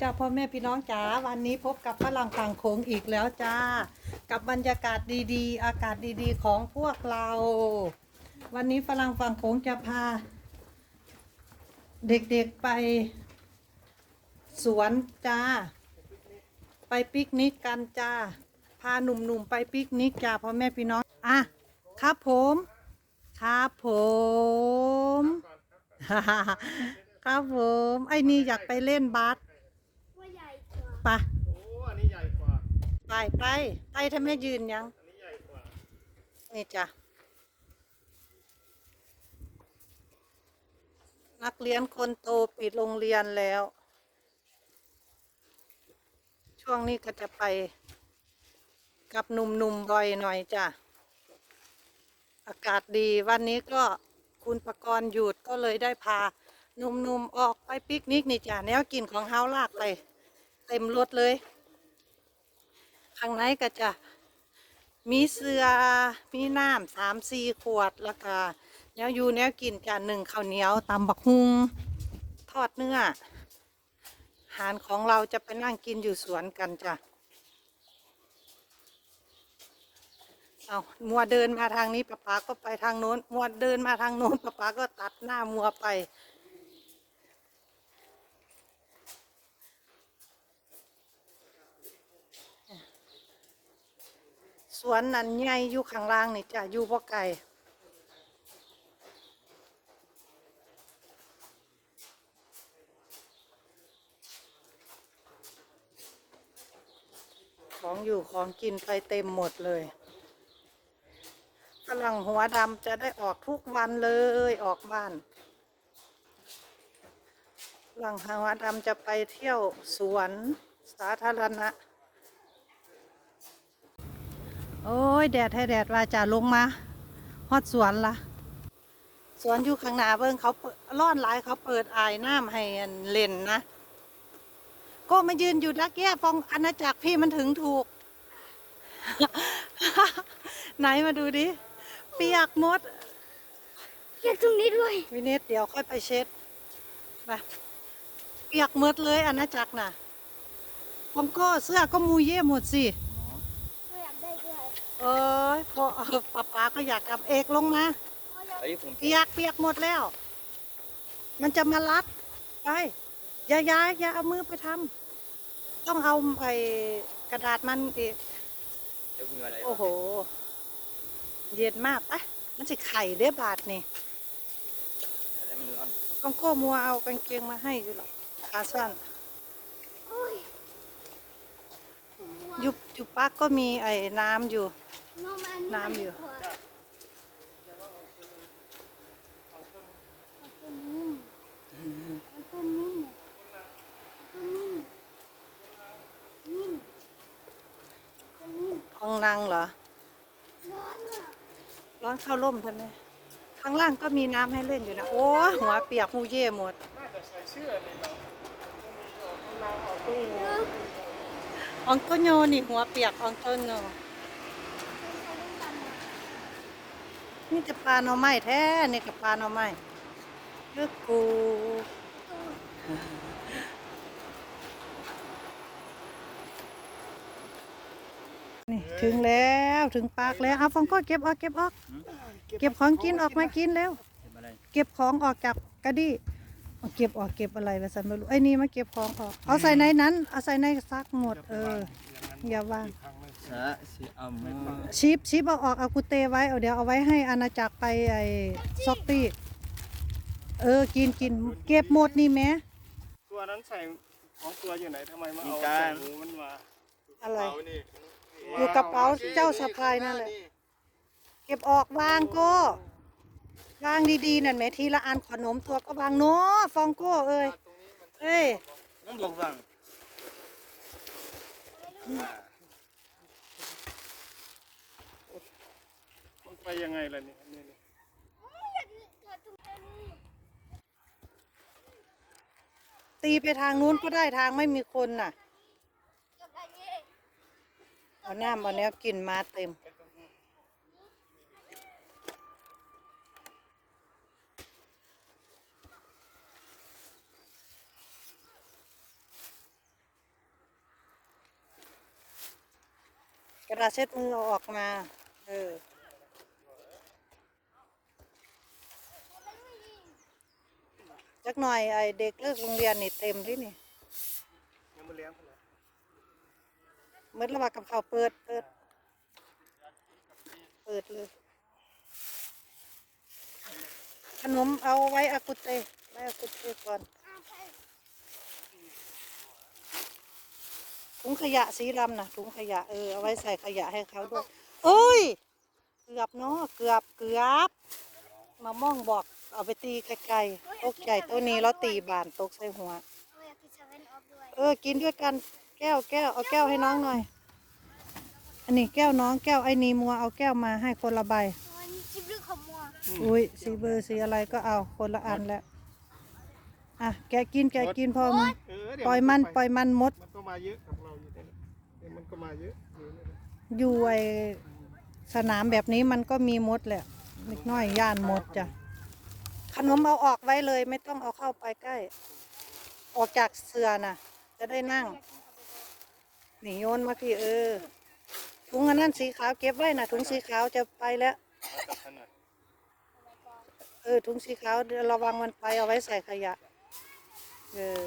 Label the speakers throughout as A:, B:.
A: จ้าพ่อแม่พี่น้องจ๋าวันนี้พบกับฝรั่งฝั่งโขงอีกแล้วจ้า กับบรรยากาศดีๆ อากาศดีๆของพวกเรา วันนี้ฝรั่งฝั่งโขงจะพา เด็กๆไป สวนจ้า ไปปิกนิกกันจ้า พาหนุ่มๆไปปิกนิกจ้าพ่อแม่พี่น้องอะครับผม ครับผมครับผม ไอ้นี่อยากไปเล่นบาส
B: กว่า
A: ไป
C: โอ้อันนี้ใหญ่กว่า
A: ไปไปไปถ้าไม่ยืนยัง
C: อันนี้ใหญ่กว่า
A: นี่จ้ะ นักเรียนคนโตปิดโรงเรียนแล้ว ช่วงนี้ก็จะไป กับหนุ่มๆบ่อยหน่อยจ้ะ อากาศดีวันนี้ก็คุณประกรณ์หยุดก็เลยได้พาหนุ่มๆออกไปปิกนิกนี่จ้ะแนวกินของเฮาลากไป เต็มรถเลย ข้างในก็จะมีเสือมีน้ำสามสี่ขวดแล้วก็แนวอยู่แนวกินจานหนึ่งข้าวเหนียวตำบักฮุงทอดเนื้ออาหารของเราจะไปนั่งกินอยู่สวนกันจ้ะเอามัวเดินมาทางนี้ป้าป๋าก็ไปทางโน้น มัวเดินมาทางโน้นป้าป๋าก็ตัดหน้ามัวไป วนนั้นใหญ่อยู่ข้างล่างนี่จ้ะอยู่บ่ไกลของอยู่ของกินไปเต็มหมดเลยฝรั่งหัวดำจะได้ออกทุกวันเลยออกบ้านฝรั่งหัวดำจะไปเที่ยวสวนสาธารณะ โอ้ยแดดให้แดดว่าจะลงมาฮอดสวนละสวนอยู่ข้างหน้าเบิ่งเขาเปิดร้อนหลายเขาเปิดอายน้ำให้อันเล่นนะก็มายืนอยู่ดักแย่ฟองอาณาจักรพี่มันถึงถูก ไหนมาดูดิเปียกหมด
B: อยากตรงนี้ด้วย
A: วินิตเดี๋ยวค่อยไปเช็ดมาเปียกหมดเลยอาณาจักรน่ะผมก็เสื้อก็มูเย่หมดสิ
B: ก็อยากได้ด้วย
A: เอ้ยพอเอาป้าป๋าก็อยากกลับเอกลงมา
B: ก็อยาก
C: ไอ้ผม
A: เปียกเปียกหมดแล้ว มันจะมารัดไปอย่าอย่าอย่าเอามือไปทำต้องเอาไอ้กระดาษมันเอก
C: เดี๋ยวมีอะไร
A: โอ้โห เย็นมากปะมันสิไข่เด้บาทนี่
C: อะไรมันร้อน
A: ต้องโก้มัวเอากางเกงมาให้อยู่หรอกขาสั้น
B: โอ้ย
A: ยุบยุบปักก็มีไอ้น้ำอยู่
B: น้องมัน
A: น้ำอยู่
B: มันตัวนิ่มตัวนิ่มนิ่มตัวนิ่ม
A: ห้องนางเหรอ
B: ร้อนอะ
A: ร้อนเข้าร่มท่านไหมข้างล่างก็มีน้ำให้เล่นอยู่นะ โอ้ยหัวเปียกมูเย่หมด
C: น่าจะใส่เสื้อนี่เนาะ
A: อองโตโยนี่หัวเปียกอองโตโย นี่จะปลาหน่อไม้แท้นี่กับปลาหน่อไม้เลือกกูนี่ถึงแล้วถึงปากแล้วเอาฟองก็เก็บออกเก็บออก เก็บของกินออกมากินแล้ว
C: เก็
A: บของออกจากกระดี่เอาเก็บออกเก็บอะไรละสันไม่รู้ไอ้นี่มาเก็บของออก เอาใส่ในนั้น เอาใส่ในซักหมด เอออย่าวาง
C: สะสิเอามือ
A: ชิปชิปเอาออกเอากุเตไว้เอาเดี๋ยวเอาไว้ให้อาณาจักรไปไอ้ซอกตี้เออกินกินเก็บหมดนี่แม่
D: ตัวนั้นใส่ของตัวอยู่ไหนทำไมมาเอาใส่หมูมันมา
A: อะไร
D: เอานี่
A: อยู่กระเป๋าเจ้าสะพายนั่นแหละเก็บออกวางโก้วางดีๆนั่นแหม่ทีละอันขนมตัวก็วางโน้ฟองโก้เอ้ยเอ้ย
C: น้องบอกฟัง
D: ไปยังไงล่ะเนี่ย
A: ตีไปทางนู้นก็ได้ทางไม่มีคนน่ะ เอาน้ำเอาเนวกินมาเต็ม กระดาษเช็ดมือออกมา เออ จักหน่อยไอเด็กเลิกโรงเรียนนี่เต็มที่นี่
D: ยังม่เลี้ยงเท่าไหร่
A: เมื่อระบากับเขาเปิดเปิด เปิดเลยขนมเอาไว้อากุเตไว้อากุเตก่อนถุงขยะสีดำนะถุงขยะเออเอาไว้ใส่ขยะให้เขาด้วยเอ้ย เกือบเนาะเกือบเกือบ มาม่องบอก เอาไปตีไกลๆตกใจตัวนี้แล้วตีบานตกใส่หัว
B: เราอยากกินเซเว่นออฟด้วย
A: เออ กินด้วยกัน แก้วแก้วเอาแก้วให้น้องหน่อย อันนี้แก้วน้องแก้วไอ้นีมัวเอาแก้วมาให้คนละใบ
B: มันจิบลึกของมัว
A: อุ้ยสีเบอร์สีอะไรก็เอาคนละอันแล้วอะแกกินแกกินพอมึง
D: เออเดี๋ยว
A: ปล่อยมัน
D: ไป
A: ปล่อยมันมด
D: มันก็มาเยอะกับเราอยู่เนี่ยเดี๋ยวมันก็มาเยอะอยู่เนี่ย
A: อยู่ไอสนามแบบนี้มันก็มีมดแหละนิดหน้อยย่านมดจ้ะ ขนมเอาออกไว้เลย ไม่ต้องเอาเข้าไปใกล้ ออกจากเสือน่ะ จะได้นั่งหนีโยนมาพี่เออถุงอันนั้นสีขาวเก็บไว้นะถุงสีขาวจะไปแล้ว เออถุงสีขาวระวังมันไปเอาไว้ใส่ขยะ เออ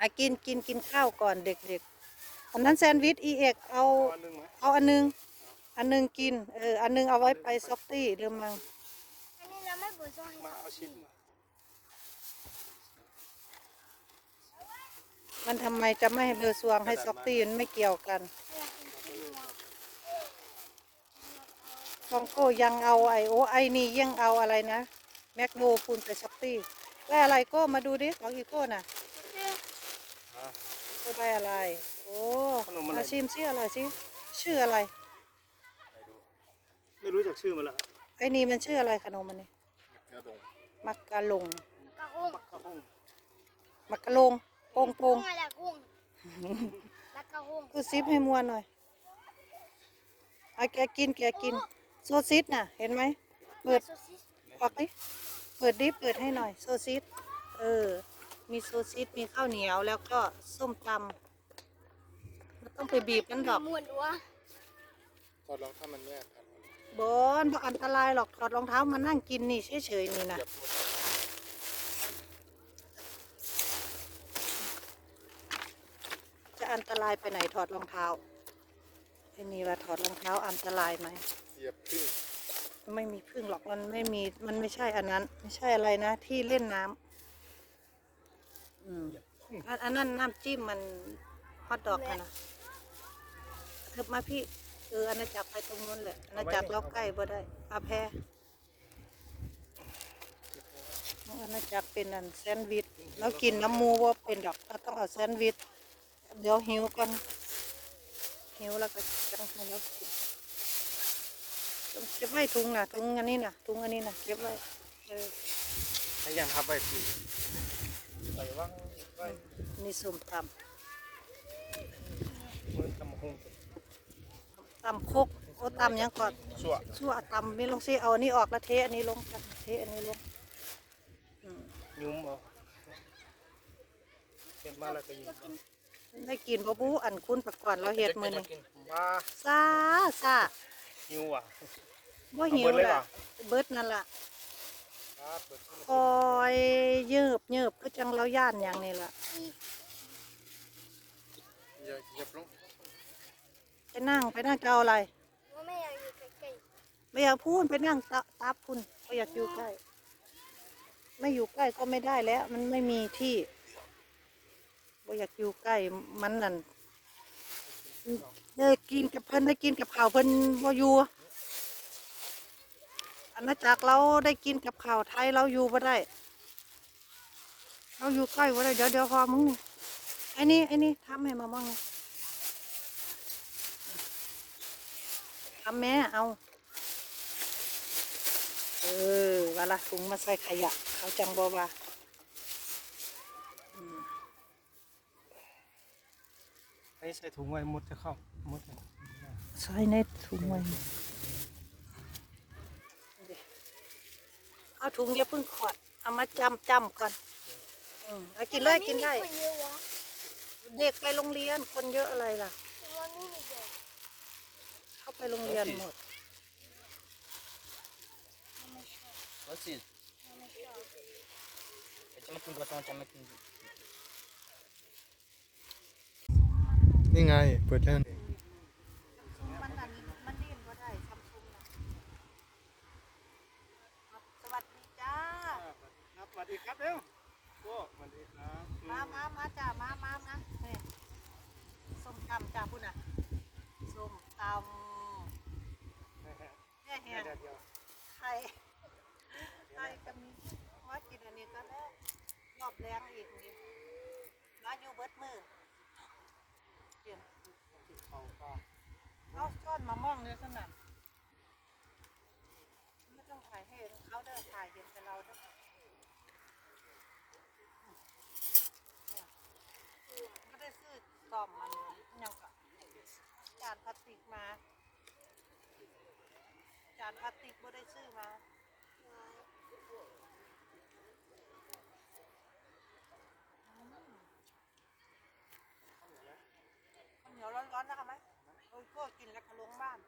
A: อะกินกินกินข้าวก่อนเด็กๆอันนั้นแซนด์วิชอีเอกเอาเอาอันนึง อันนึงกิน เออ อันนึงเอาไว้ไปซ็อกตี้เดิมมัง
B: นี้เราไม่บุญซ่อนให้
D: มา
B: เรา
D: เอาชิ้นมา
A: มันทำไมจะไม่ให้เบอร์สวงให้ซ็อกตี้มันไม่เกี่ยวกัน
B: อยากกินขี้มัว
A: ฟองโก้ยังเอาไอโอไอนี่ยังเอาอะไรนะ แม็กโบพูนไปซ็อกตี้ได้อะไรโก้มาดูดิของอีโก้น่ะก็ได้อะไร โอ้มาชิมชื่ออะไรสิชื่ออะไร
D: ไม่รู้จักชื่อมันละ
A: ไอ้นี่มันชื่ออะไรขนมมันนี่
D: กระดง
A: มักกะลง
B: กระกุ้ง
D: ข้าวโพด
A: มักกะลงโป่งโป่ง
B: กุ้งอะไรกุ้งแล้วกระกุ้ง
A: คือซิปให้มวนหน่อยเอาแกกินแกกินโซซิสน่ะ เห็นไหมเปิด
B: โซซิส
A: ออกดิเปิดดิเปิดให้หน่อย โซซิสเออ มีโซซิสมีข้าวเหนียวแล้วก็ส้มตำไม่ต้องไปบีบกันดอก
B: ม้วนดัว
D: พอลองถ้ามันแยกกัน
A: บอนบอกอันตรายหรอกถอดรองเท้ามานั่งกินนี่เฉยๆนี่นะจะอันตรายไปไหนถอดรองเท้าไอ้นี่ว่าถอดรองเท้าอันตรายไหม
D: เหยียบพึ่ง
A: ไม่มีพึ่งหรอกมันไม่มีมันไม่ใช่อันนั้น ไม่ใช่อะไรนะ ที่เล่นน้ำอืมอันอันนั้นน้ำจิ้มมันฮอตดอกอะนะเถิบมาพี่เอออาณาจักรไปตรงนู้นแหละอาณาจักรเราใกล้บ่ได้อาแพอาณาจักรเป็นอันแซนด์วิชเรากินน้ำหมูว่าเป็นดอกเราต้องเอาแซนด์วิชเดี๋ยวหิวกันหิวแล้วก็จังให้เรากินเก็บไว้ถุงน่ะถุงอันนี้น่ะถุงอันนี้น่ะเก็บไว้เออ
D: ให้ยังทับไปทีใส่ว่างไว้
A: นี่ส้มต
D: มือตำหงำ
A: ตำโคกโอ้ตำหยังก่อน
D: ชั่ว
A: ชั่วตำไม่ลงซิเอาอันนี้ออกแล้วเทอันนี้ลงกันเทอันนี้ลงอืม
D: ยุ้มเอาเห็นมาแล้วก็ยิงเอา
A: ได้กินบ่บูอันคุณประก่อนเราเฮ็ดมื้อนี้
D: มา
A: ซาซา
D: หิวอะ
A: บ่หิว
D: เอาเบิดเลย
A: ล่ะ
D: เหรอ
A: เบิดนั่นล่ะ
D: ครับเปิดขึ้น
A: คอยเยิบเยิบก็จังเราย่านอย่างนี้ล่ะ
D: อย่าเหยียบลง
A: ไปนั่งไปนั่งจะเอาอะไร
B: ว่าไม่อยากอยู่ใกล้
A: ไม่อยากพูดไปนั่งตะตับคุณไม่อยากอยู่ใกล้ ไม่อยู่ใกล้ก็ไม่ได้แล้ว มันไม่มีที่ไม่อยากอยู่ใกล้มันนั่นได้กินกับเพิ่นได้กินกับข้าวเพิ่นบ่อยู่อาณาจักรเราได้กินกับข้าวไทยเราอยู่บ่ได้ เราอยู่ใกล้บ่ได้เดี๋ยวเดี๋ยวพอมึงนี่ไอ้นี่ไอ้นี่ทำให้มาบ้างเลย ทำแม่เอา เออเวลาถุงมาใส่ขยะ เขาจังบอว่า
D: ให้ใส่ถุงไว้มดจะเข้ามดจะ
A: ใส่ในถุงไว้เอาถุงอย่าเพิ่งขวดเอามาจำจำก่อนอืมเอา
B: ๆ
A: กินเลยกินได้
B: คนเยอะวะ
A: เด็กไปโรงเรียนคนเยอะอะไรล่ะ
B: วันนี้มีเด็ก
A: โรงเรียนหมด
C: What's it? Macam macam kau macam macam
B: นี่ไง เปิดแค่นั้นเอง
A: มันนั่นมันดิ้นก็ได้ซัมซุงนะสวัสดีจ้า
D: ครับสวัสดีครับเร็วโอ้สวัสดีครับ
A: มามามาจ้ามามามาเนี่ยส้มตำจ้าพุ่นน่ะส้มตำเนี่ย แห้ง
D: เดี๋ยวเดี๋ยว
A: ไข่ไข่ก็มีมากินอันนี้ก็แล้วรอบแรงอีกนี่มาอยู่เบิดมือเกี่ยน
D: เขาก็
A: เอาช้อนมามองเลยสนั่นไม่ต้องถ่ายให้เขาเดินถ่ายเห็นแต่เราเด้อเนี่ยไม่ได้ซื้อกล่อมมันยังกับจานพลาสติกมา จาน พลาสติกไม่ได้ซื้อมาข้าวเหนียวร้อนๆนะคะไหมโอ้ยพวกกินแล้วก็ลงบ้าน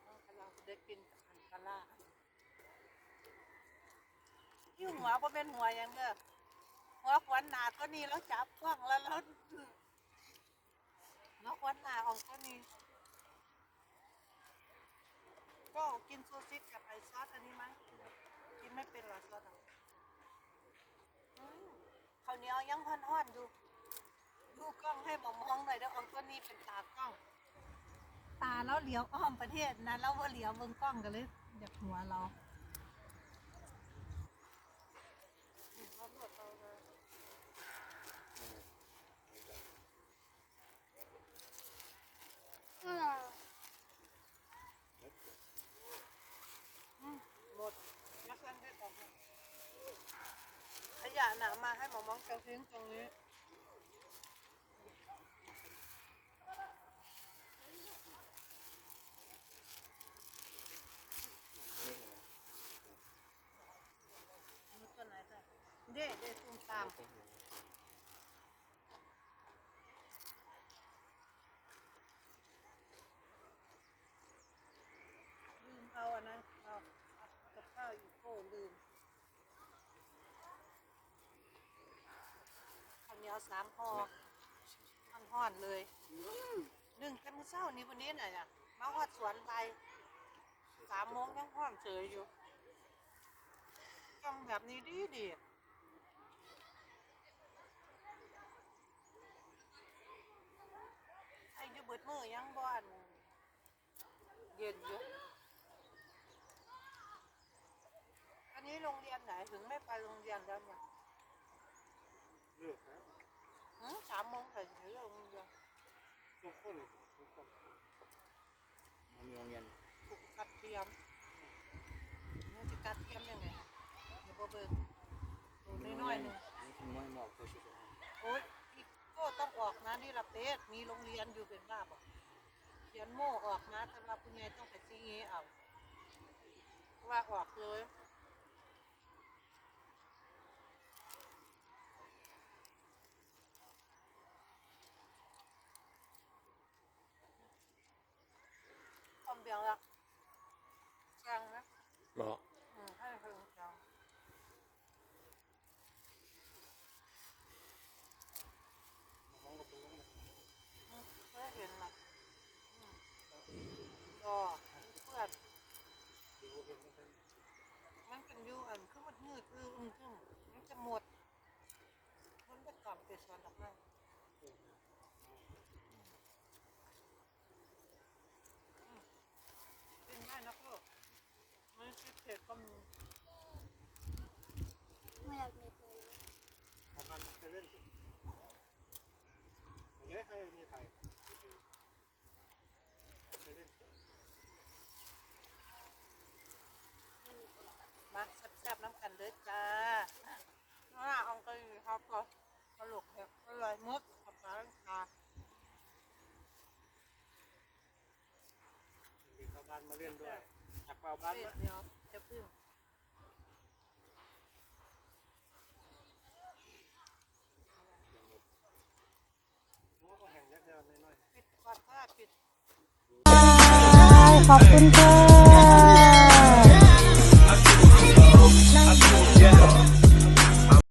A: เอากำลังได้กินอันกะล่าที่หัวก็เป็นหัวย่างเด้อหัวขวัญหนาก็นี่แล้วจับกล้องแล้วแล้วแล้วขวัญหนาของก็นี่ ก็กินซูชิกับไอซอสอันนี้มั้งกินไม่เป็นหรอซอสอะอืมข้าวเหนียวยังห่อนอยู่ดูกล้องให้หมอมองหน่อยเด้ออองตัวนี้เป็นตากล้อง ตาแล้วเหลียวอ้อมประเทศนะแล้วว่าเหลียวเบิ่งกล้องกันเลยอยากหัวเราอืมหมดยักษ์เส้นได้ต่อมาขยะหนา มาให้หมอมองเจ้าทิ้งตรงนี้ตัวไหนจ้ะเด้เด้ตุ้มตามลืมเอาอันนั้นเอาเอากับข้าวอยู่โก้ลืมข้าว เหนียวสามห่อห่อนๆเลยหนึ่งแต่มื้อเช้านี้วันนี้น่ะเนี่ยมาฮอดสวนไปสามโมงยังห้อนเฉยอยู่ต้องแบบนี้ดีดีไอ้ยูเบิดมือยังบ้านเย็นอยู่อันนี้โรงเรียนไหนถึงไม่ไปโรงเรียนแล้วเนี่ย
D: เลือกนะ
A: หือ สามโมงถึงถึงโรงเรียน
D: ทุกคนทุกคน
C: Yang yang yang
A: ถูกกัดเทียมมันจะกัดเทียมยังไงเดี๋ยวบ่เบิ่งดูน้อยๆหนึ่ง
C: Ini semua yang mau aku sih.
A: โอ๊ยอีกก็ต้องออกนะนี่ละเป็ดมีโรงเรียนอยู่เป็นบ้าบอกเขียนโม่ออกนะแต่ว่าคุณยายต้องไปซีเงเอาว่าออกเลย ความเบียงละแกงนะ
B: เหรอ
A: อืมให้เพิ่งแกง
D: มองกับตรงนั้น
A: อืมเคยเห็นนะอืมก็เพื่อน
D: ดูเห็นมัน
A: มันเป็นอยูอันคือมันมืดคืออึ้งทึ่งมันจะหมด มันจะกลับไปสวนดอกไม้เป็นได้นะพ่อ ไม่คิดเผ็ดก็มี
B: ทำงานไปเล่นสิอย่างเงี้ให้มีไทยไปเล่น
A: มาแซ่บๆน้ำกันเลยจ้าน่าเอาไปครับก็ตลกแหกอร่อยมดกับปลาลังคา
B: มีชาวบ้านมาเล่นด้วยจากชาวบ้าน
A: เป็
B: มา
A: ระเพื่
B: อ
A: ดขขอบคุณค่ะ